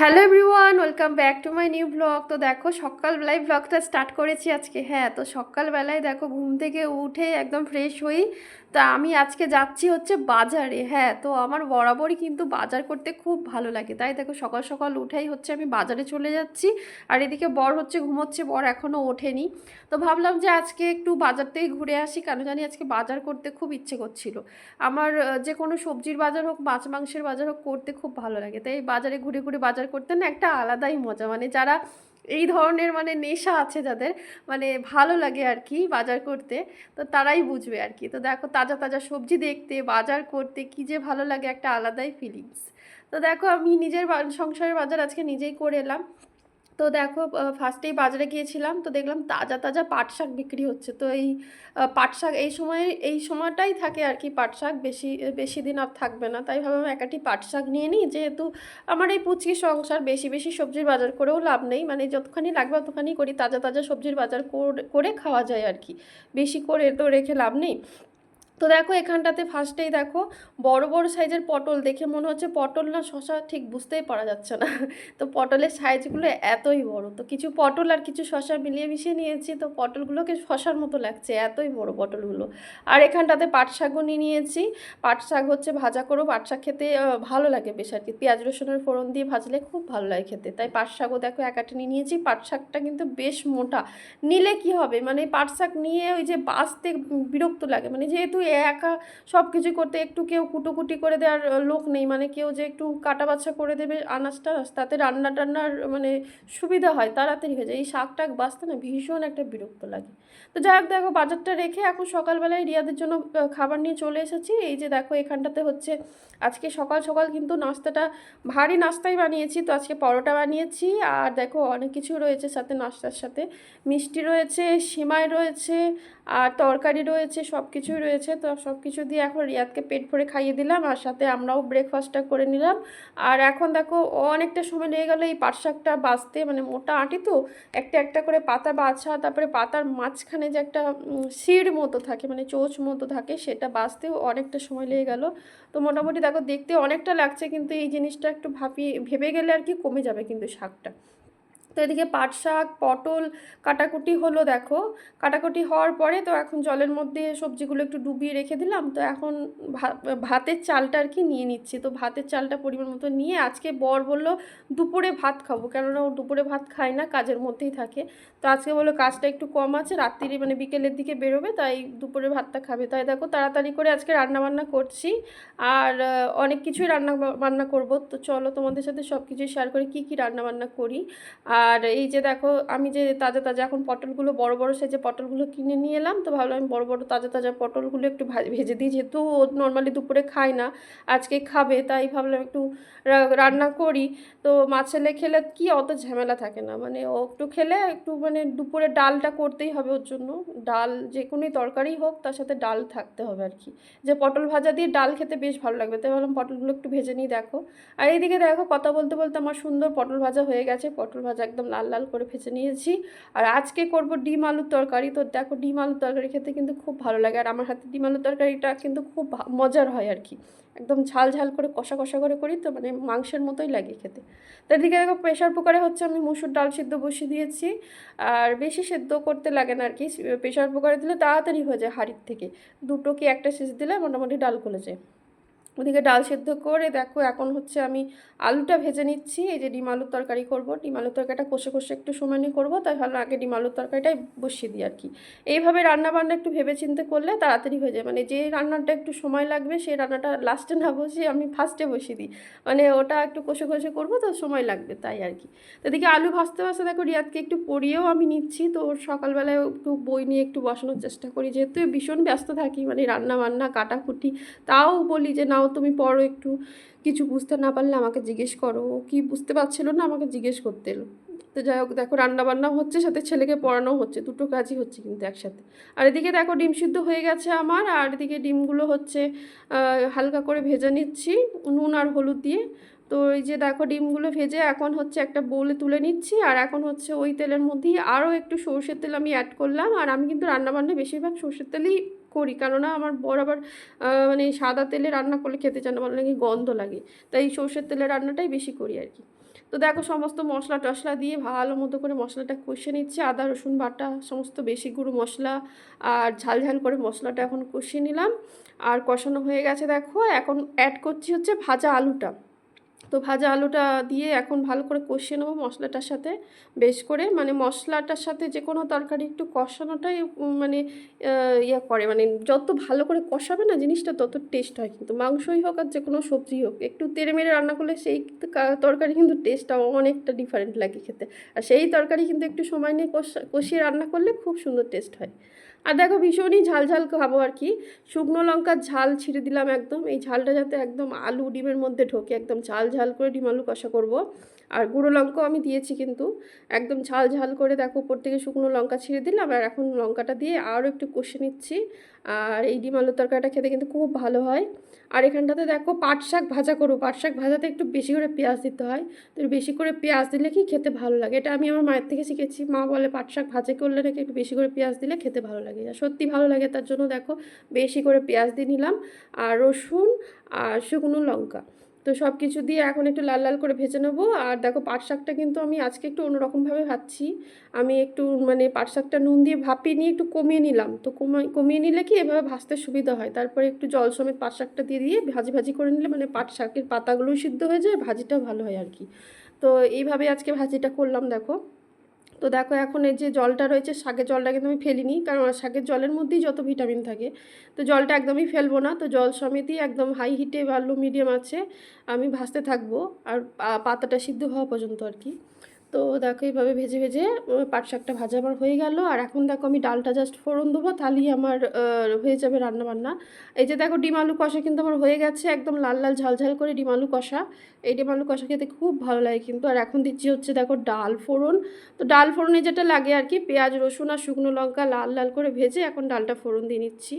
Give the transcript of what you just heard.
Hello everyone welcome back to my new blog তো দেখো, সকালবেলায় ব্লগটা স্টার্ট করেছি আজকে। হ্যাঁ তো সকালবেলায় দেখো, ঘুম থেকে উঠে একদম ফ্রেশ হই। তা আমি আজকে যাচ্ছি হচ্ছে বাজারে। হ্যাঁ তো আমার বরাবরই কিন্তু বাজার করতে খুব ভালো লাগে। তাই দেখো, সকাল সকাল উঠেই হচ্ছে আমি বাজারে চলে যাচ্ছি। আর এদিকে বর হচ্ছে ঘুমোচ্ছে, বর এখনও ওঠেনি। তো ভাবলাম যে আজকে একটু বাজার থেকে ঘুরে আসি। কেন জানি আজকে বাজার করতে খুব ইচ্ছে করছিল। আমার যে কোনো সবজির বাজার হোক, মাছ, মাংসের বাজার হোক, করতে খুব ভালো লাগে। তাই বাজারে ঘুরে ঘুরে বাজার করতে না, একটা আলাদাই মজা। মানে যারা এই ধরনের মানে নেশা আছে যাদের মানে ভালো লাগে আর কি বাজার করতে, তো তারাই বুঝবে আর কি। তো দেখো তাজা তাজা সবজি দেখতে, বাজার করতে, কী যে ভালো লাগে একটা আলাদাই ফিলিংস তো দেখো আমি নিজের সংসারের বাজার আজকে নিজেই করে এলাম। তো দেখো ফার্স্টেই বাজারে গিয়েছিলাম তো দেখলাম তাজা তাজা পাট শাক বিক্রি হচ্ছে। তো এই পাট শাক এই সময়, এই সময়টাই থাকে আর কি পাট শাক, বেশি বেশি দিন আর থাকবে না। তাই ভাবলাম একাটি পাট শাক নিয়ে নিই, যেহেতু আমার এই পুচকি সংসার, বেশি বেশি সবজির বাজার করেও লাভ নেই। মানে যতখানি লাগবে ততখানি করি, তাজা তাজা সবজির বাজার করে করে খাওয়া যায় আর কি। বেশি করে তো রেখে লাভ নেই। তো দেখো, এখানটাতে ফার্স্টেই দেখো, বড় বড় সাইজের পটল দেখে মনে হচ্ছে পটল না শশা ঠিক বুঝতেই পারা যাচ্ছে না। তো পটলের সাইজগুলো এতই বড়। তো কিছু পটল আর কিছু শশা মিলিয়ে মিশিয়ে নিয়েছি, তো পটলগুলোকে শশার মতো লাগছে, এতই বড় পটলগুলো। আর এখানটাতে পাট শাকও নিয়ে নিয়েছি। পাট শাক হচ্ছে ভাজা করেও পাট শাক খেতে ভালো লাগে বেশ আর কি। পেঁয়াজ, রসুনের ফোড়ন দিয়ে ভাজলে খুব ভালো লাগে খেতে। তাই পাট শাকও দেখো একাটি নিয়ে নিয়েছি। পাট শাকটা কিন্তু বেশ মোটা। নিলে কি হবে? মানে পাট শাক নিয়ে ওই যে বাঁচতে বিরক্ত লাগে। মানে যেহেতু একা সব কিছু করতে একটু কেউ কুটোকুটি করে দেওয়ার লোক নেই। মানে কেউ যে একটু কাটা বাছা করে দেবে আনাজটা, তাতে রান্না টান্নার মানে সুবিধা হয়, তাড়াতাড়ি হয়ে যায়। এই শাক টাক বাঁচতে না ভীষণ একটা বিরক্ত লাগে। তো যাই হোক, দেখো বাজারটা রেখে এখন সকালবেলায় রিয়াদের জন্য খাবার নিয়ে চলে এসেছি। এই যে দেখো এখানটাতে হচ্ছে আজকে সকাল সকাল কিন্তু নাস্তাটা, ভারী নাস্তাই বানিয়েছি। তো আজকে পরোটা বানিয়েছি। আর দেখো অনেক কিছু রয়েছে সাথে নাস্তার সাথে। মিষ্টি রয়েছে, সিমাই রয়েছে, আর তরকারি রয়েছে সব কিছুই রয়েছে। তো সব কিছু দিয়ে এখন রিয়াদকে পেট ভরে খাইয়ে দিলাম আর সাথে আমরাও ব্রেকফাস্টটা করে নিলাম। আর এখন দেখো অনেকটা সময় লেগে গেলো এই পাট শাকটা বাছতে মানে মোটা আঁটি তো, একটা একটা করে পাতা বাছা, তারপরে পাতার মাঝখানে যে একটা শির মতো থাকে মানে চোচ মতো থাকে, সেটা বাছতেও অনেকটা সময় লেগে গেল। তো মোটামুটি দেখো দেখতে অনেকটা লাগছে, কিন্তু এই জিনিসটা একটু ভাবিয়ে ভেবে গেলে আর কি কমে যাবে কিন্তু শাকটা। তো এদিকে পাট শাক, পটল, কাটাকুটি হলো দেখো। কাটাকুটি হওয়ার পরে তো এখন জলের মধ্যে সবজিগুলো একটু ডুবিয়ে রেখে দিলাম। তো এখন ভাতের চালটা আর কি নিয়ে নিচ্ছি। তো ভাতের চালটা পরিমাণ মতো নিয়ে আজকে বর বলল দুপুরে ভাত খাব। কেননা ও দুপুরে ভাত খায় না, কাজের মধ্যেই থাকে। তো আজকে বলল কাজটা একটু কম আছে, রাত্রিরে মানে বিকেলের দিকে বেরোবে, তাই দুপুরে ভাতটা খাবে। তাই দেখো তাড়াতাড়ি করে আজকে রান্না বান্না করছি। আর অনেক কিছুই রান্না বান্না করব। তো চলো তোমাদের সাথে সব কিছুই শেয়ার করি কী কী রান্না বান্না করি। আর এই যে দেখো, আমি যে তাজা তাজা এখন পটলগুলো, বড় বড় সাইজে পটলগুলো কিনে নিয়ে এলাম, তো ভাবলাম আমি বড় বড় তাজা তাজা পটলগুলো একটু ভেজে দিই, যেহেতু ও নর্মালি দুপুরে খায় না, আজকে খাবে, তাই ভাবলাম একটু রান্না করি। তো মাছ ছেলে খেলে কি অত ঝামেলা থাকে না মানে ও একটু খেলে একটু মানে দুপুরে ডালটা করতেই হবে ওর জন্য, ডাল যে কোনো তরকারি হোক, তার সাথে ডাল থাকতে হবে আর কি। যে পটল ভাজা দিয়ে ডাল খেতে বেশ ভালো লাগবে, তাই ভাবলাম পটলগুলো একটু ভেজে নিই, দেখো। আর এইদিকে দেখো, কথা বলতে বলতে আমার সুন্দর পটল ভাজা হয়ে গেছে, পটল ভাজা একদম লাল লাল করে ভেজে নিয়েছি। আর আজকে করব ডিম আলুর তরকারি। তো দেখো ডিম আলুর তরকারি খেতে কিন্তু খুব ভালো লাগে। আর আমার হাতে ডিম আলুর তরকারিটা কিন্তু খুব মজার হয় আর কি। একদম ঝাল ঝাল করে কষা কষা করে করি তো মানে মাংসের মতোই লাগে খেতে। তো এদিকে দেখো প্রেশার কুকারে হচ্ছে আমি মুসুর ডাল সিদ্ধ বসিয়ে দিয়েছি। আর বেশি সেদ্ধ করতে লাগে না আর কি। প্রেশার কুকারে দিলে তাড়াতাড়ি হয়ে যায় হাঁড়ির থেকে। দুটো কি একটা সিজ দিলে মোটামুটি ডাল গলে যায়। ওদিকে ডাল সেদ্ধ করে দেখো, এখন হচ্ছে আমি আলুটা ভেজে নিচ্ছি। এই যে ডিম আলুর তরকারি করব। ডিম আলুর তরকারিটা কষে কষে একটু সময় নিয়ে করব। তাই ভালো আগে ডিম আলুর তরকারিটাই বসিয়ে দিই আর কি এইভাবে রান্না বান্না একটু ভেবে চিন্তে করলে তাড়াতাড়ি হয়ে যায়। মানে যে রান্নাটা একটু সময় লাগবে সেই রান্নাটা লাস্টে না বসিয়ে আমি ফার্স্টে বসিয়ে দিই। মানে ওটা একটু কষে কষে করব তো সময় লাগবে তাই আর কি তো এদিকে আলু ভাজতে ভাজতে দেখো রিয়াদকে একটু পড়িয়েও আমি নিচ্ছি। তো সকালবেলায় একটু বই নিয়ে একটু বসানোর চেষ্টা করি। যেহেতু ভীষণ ব্যস্ত থাকি মানে রান্না বান্না কাটাকুটি, তাও বলি যে নাও তুমি পড়ো একটু। কিছু বুঝতে না পারলে আমাকে জিজ্ঞেস করো। কি বুঝতে পারছিল না আমাকে জিজ্ঞেস করতে এলো। তো যাই হোক, দেখো রান্নাবান্নাও হচ্ছে, সাথে ছেলেকে পড়ানোও হচ্ছে। দুটো কাজই হচ্ছে কিন্তু একসাথে। আর এদিকে দেখো ডিম সিদ্ধ হয়ে গেছে আমার। আর এদিকে ডিমগুলো হচ্ছে হালকা করে ভেজে নিচ্ছি, নুন আর হলুদ দিয়ে। তো এই যে দেখো ডিমগুলো ভেজে এখন হচ্ছে একটা বোলে তুলে নিচ্ছি। আর এখন হচ্ছে ওই তেলের মধ্যেই আরও একটু সর্ষের তেল আমি অ্যাড করলাম। আর আমি কিন্তু রান্নাবান্না বেশিরভাগ সর্ষের তেলেই করি। কেননা আমার বর আবার মানে সাদা তেলে রান্না করলে খেতে চান না ভালো গন্ধ লাগে। তাই সর্ষের তেলে রান্নাটাই বেশি করি আর কি। তো দেখো সমস্ত মশলা টশলা দিয়ে ভালো মতো করে মশলাটা কষে নিচ্ছে। আদা, রসুন, বাটা, সমস্ত বেশি গুঁড়ো মশলা আর ঝাল ঝাল করে মশলাটা এখন কষিয়ে নিলাম। আর কষানো হয়ে গেছে দেখো, এখন অ্যাড করছি হচ্ছে ভাজা আলুটা। তো ভাজা আলুটা দিয়ে এখন ভালো করে কষিয়ে নেব মশলাটার সাথে। বেশ করে মানে মশলাটার সাথে যে কোনো তরকারি একটু কষানোটাই মানে ইয়ে করে। মানে যত ভালো করে কষাবে না জিনিসটা তত টেস্ট হয় কিন্তু। মাংসই হোক আর যে কোনো সবজি হোক, একটু তেড়ে মেরে রান্না করলে সেই তরকারি কিন্তু টেস্টটা অনেকটা ডিফারেন্ট লাগে খেতে। আর সেই তরকারি কিন্তু একটু সময় নিয়ে কষা, কষিয়ে রান্না করলে খুব সুন্দর টেস্ট হয়। আর দেখো ভীষণই ঝাল ঝাল খাব আর কি। শুকনো লঙ্কার ঝাল ছিঁড়ে দিলাম একদম। এই ঝালটা যাতে একদম আলু ডিমের মধ্যে ঢোকে, একদম ঝাল ঝাল করে ডিম আলু কষা করব। আর গুঁড়ো লঙ্কাও আমি দিয়েছি কিন্তু। একদম ঝাল ঝাল করে দেখো উপর থেকে শুকনো লঙ্কা ছিঁড়ে দিলাম আর এখন লঙ্কাটা দিয়ে আরও একটু কষে নিচ্ছি। আর এই ডিম আলু তরকারিটা খেতে কিন্তু খুব ভালো হয়। আর এখানটাতে দেখো পাট শাক ভাজা করব। পাট শাক ভাজাতে একটু বেশি করে পেঁয়াজ দিতে হয়। তো বেশি করে পেঁয়াজ দিলে কি খেতে ভালো লাগে? এটা আমি আমার মায়ের থেকে শিখেছি। মা বলে পাট শাক ভাজা করলে নাকি একটু বেশি করে পেঁয়াজ দিলে খেতে ভালো লাগে। সত্যি ভালো লাগে তার জন্য দেখো বেশি করে পেঁয়াজ দিয়ে নিলাম। আর রসুন আর শুকনো লঙ্কা। তো সব কিছু দিয়ে এখন একটু লাল লাল করে ভেজে নেব। আর দেখো পাট শাকটা কিন্তু আমি আজকে একটু অন্যরকমভাবে ভাজছি। আমি একটু মানে পাট শাকটা নুন দিয়ে ভাপিয়ে নিয়ে একটু কমিয়ে নিলাম। তো কমা- কমিয়ে নিলে কি এভাবে ভাজতে সুবিধা হয়? তারপরে একটু জল সমেত পাট শাকটা দিয়ে দিয়ে ভাজি ভাজি করে নিলে মানে পাট শাকের পাতাগুলোও সিদ্ধ হয়ে যায় ভাজিটা ভালো হয় আর কি। তো এইভাবে আজকে ভাজিটা করলাম, দেখো। তো দেখো এখন এই যে জলটা রয়েছে, শাকের জলটা কিন্তু আমি ফেলিনি, কারণ শাকের জলের মধ্যেই যত ভিটামিন থাকে, তো জলটা একদমই ফেলব না। তো জল সমেতই একদম হাই হিটে বা লো মিডিয়াম আছে, আমি ভাসতে থাকব, আর পাতাটা সিদ্ধ হওয়া পর্যন্ত আর কি। তো দেখো এইভাবে ভেজে ভেজে পাট শাকটা ভাজা আমার হয়ে গেল। আর এখন দেখো আমি ডালটা জাস্ট ফোড়ন দেবো, তাহলেই আমার হয়ে যাবে রান্না বান্না এই যে দেখো ডিম আলু কষা কিন্তু আমার হয়ে গেছে, একদম লাল লাল ঝাল ঝাল করে ডিম আলু কষা। এই ডিম আলু কষা খেতে খুব ভালো লাগে কিন্তু। আর এখন দিচ্ছি হচ্ছে দেখো ডাল ফোড়ন। তো ডাল ফোড়নে যেটা লাগে আর কি, পেঁয়াজ, রসুন আর শুকনো লঙ্কা লাল লাল করে ভেজে এখন ডালটা ফোড়ন দিয়ে নিচ্ছি।